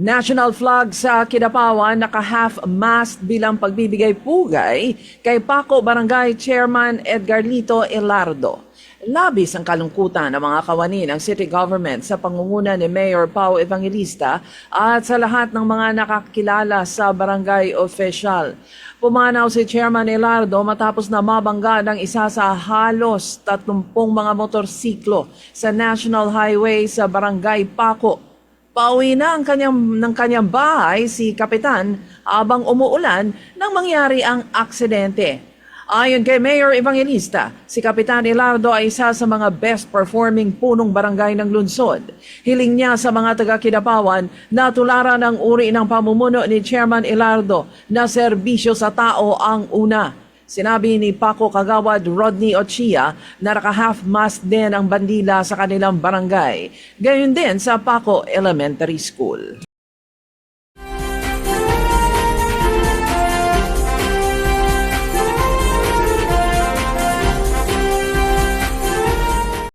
National flag sa Kidapawan naka-half-mast bilang pagbibigay pugay kay Paco Barangay Chairman Edgar Lito Elardo. Labis ang kalungkutan ng mga kawani ng city government sa pangunguna ni Mayor Pau Evangelista at sa lahat ng mga nakakilala sa barangay official. Pumanaw si Chairman Elardo matapos na mabangga ng isa sa halos 30 mga motorsiklo sa National Highway sa barangay Paco. Pauwi na ang kanyang, ng kanyang bahay si Kapitan habang umuulan nang mangyari ang aksidente. Ayon kay Mayor Evangelista, si Kapitan Elardo ay isa sa mga best performing punong barangay ng lungsod. Hiling niya sa mga taga-Kidapawan na tularan ang uri ng pamumuno ni Chairman Elardo na serbisyo sa tao ang una. Sinabi ni Paco Kagawad Rodney Ochia na naka-half-mast din ang bandila sa kanilang barangay. Gayon din sa Paco Elementary School.